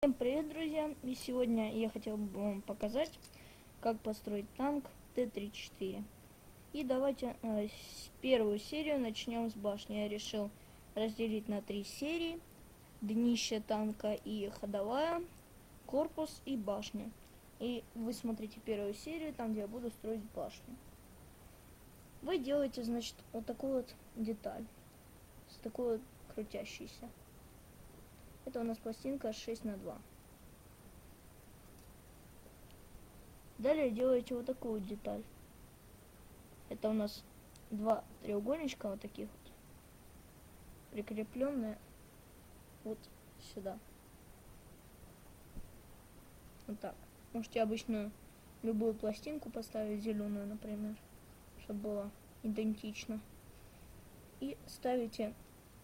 Всем привет, друзья! И сегодня я хотел бы вам показать, как построить танк Т-34. И давайте э, первую серию начнем с башни. Я решил разделить на три серии. Днище танка и ходовая, корпус и башня. И вы смотрите первую серию, там где я буду строить башню. Вы делаете, значит, вот такую вот деталь. С такой вот крутящейся. Это у нас пластинка 6 на 2. Далее делаете вот такую деталь. Это у нас два треугольничка вот таких вот. Прикрепленные вот сюда. Вот так. Можете обычную любую пластинку поставить, зеленую, например, чтобы было идентично. И ставите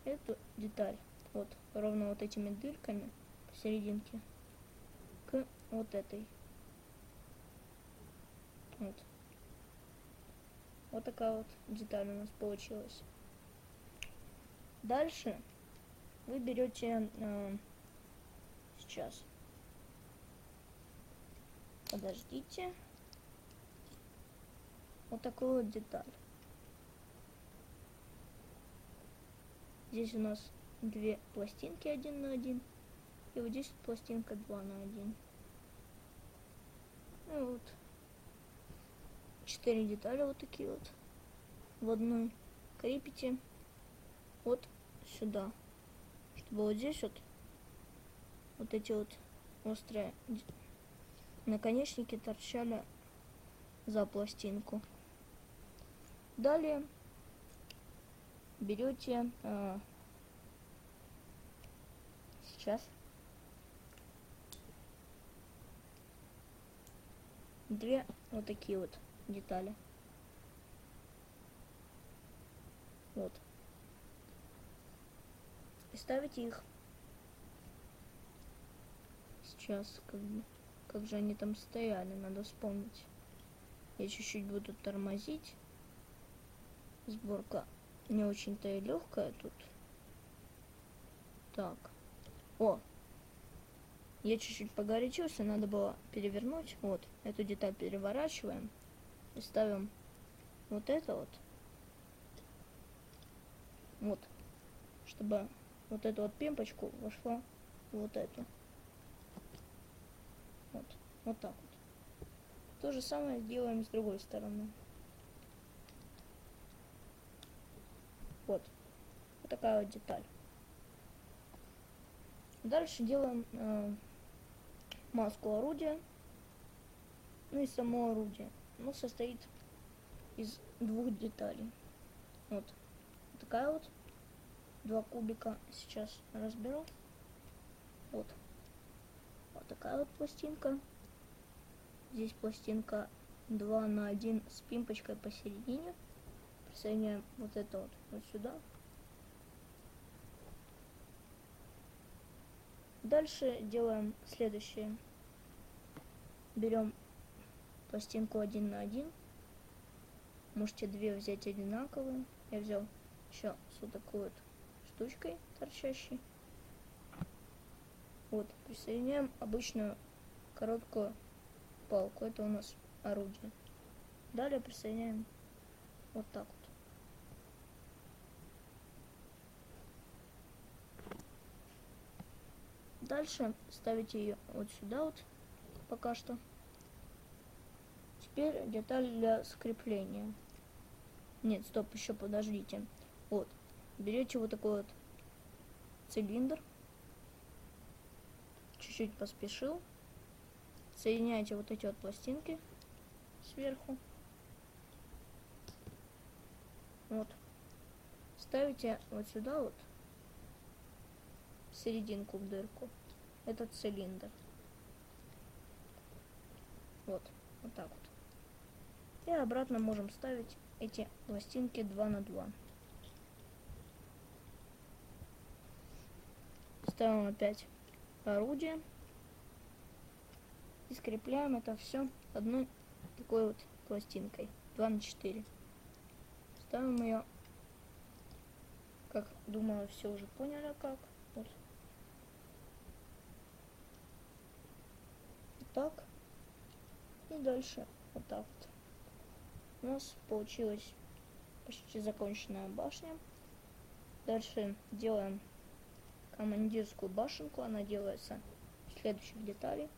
эту деталь вот ровно вот этими дырками посерединке к вот этой. Вот. Вот такая вот деталь у нас получилась. Дальше вы берете э, сейчас. Подождите. Вот такую вот деталь. Здесь у нас две пластинки один на один. И вот здесь пластинка 2 на 1. Ну вот. Четыре детали вот такие вот. В одной крепите вот сюда. Чтобы вот здесь вот вот эти вот острые наконечники торчали за пластинку. Далее берете э, сейчас. Две вот такие вот детали. Вот. И ставите их. Сейчас, как, как же они там стояли, надо вспомнить. Я чуть-чуть буду тормозить. Сборка не очень-то и легкая тут. Так. О! Я чуть-чуть погорячился, надо было перевернуть. Вот, эту деталь переворачиваем. И ставим вот это вот. Вот. Чтобы вот эту вот пемпочку вошла вот эту. Вот. Вот так вот. То же самое делаем с другой стороны. Вот. Вот такая вот деталь. Дальше делаем э, маску орудия. Ну и само орудие. Оно состоит из двух деталей. Вот такая вот. Два кубика сейчас разберу. Вот. Вот такая вот пластинка. Здесь пластинка 2 на 1 с пимпочкой посередине. Присоединяем вот это вот, вот сюда. Дальше делаем следующее. Берем пластинку один на один. Можете две взять одинаковые. Я взял еще с вот такой вот штучкой торчащей. Вот, присоединяем обычную короткую палку. Это у нас орудие. Далее присоединяем вот так вот. Дальше ставите ее вот сюда вот пока что. Теперь деталь для скрепления. Нет, стоп, еще подождите. Вот. Берете вот такой вот цилиндр. Чуть-чуть поспешил. Соединяете вот эти вот пластинки сверху. Вот. Ставите вот сюда вот серединку в дырку. Этот цилиндр. Вот, вот так вот. И обратно можем ставить эти пластинки 2 на 2. Ставим опять орудие. И скрепляем это все одной такой вот пластинкой. 2 на 4. Ставим ее, как думаю, все уже поняли как. Вот. Так. И дальше вот так вот. У нас получилась почти законченная башня. Дальше делаем командирскую башенку. Она делается из следующих деталей.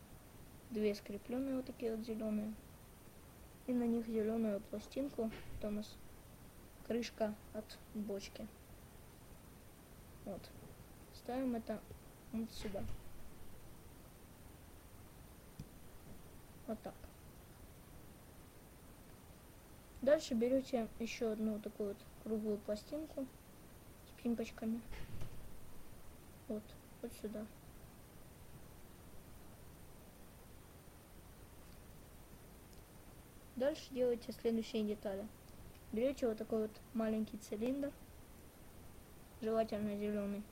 Две скрепленные вот такие вот зеленые. И на них зеленую пластинку. Это у нас крышка от бочки. Вот. Ставим это вот сюда. Вот так. Дальше берете еще одну такую вот круглую пластинку с пимпочками. Вот, вот сюда. Дальше делаете следующие детали. Берете вот такой вот маленький цилиндр, желательно зеленый.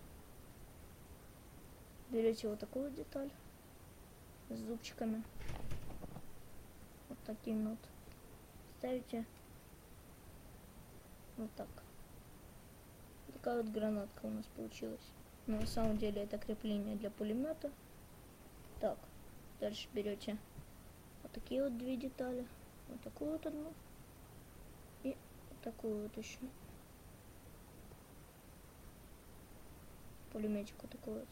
Берете вот такую деталь с зубчиками. Таким вот. Ставите вот так. Такая вот гранатка у нас получилась. Но на самом деле это крепление для пулемета. Так, дальше берете вот такие вот две детали. Вот такую вот одну. И вот такую вот еще. Пулеметик вот такой вот.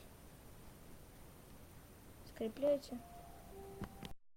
Скрепляете.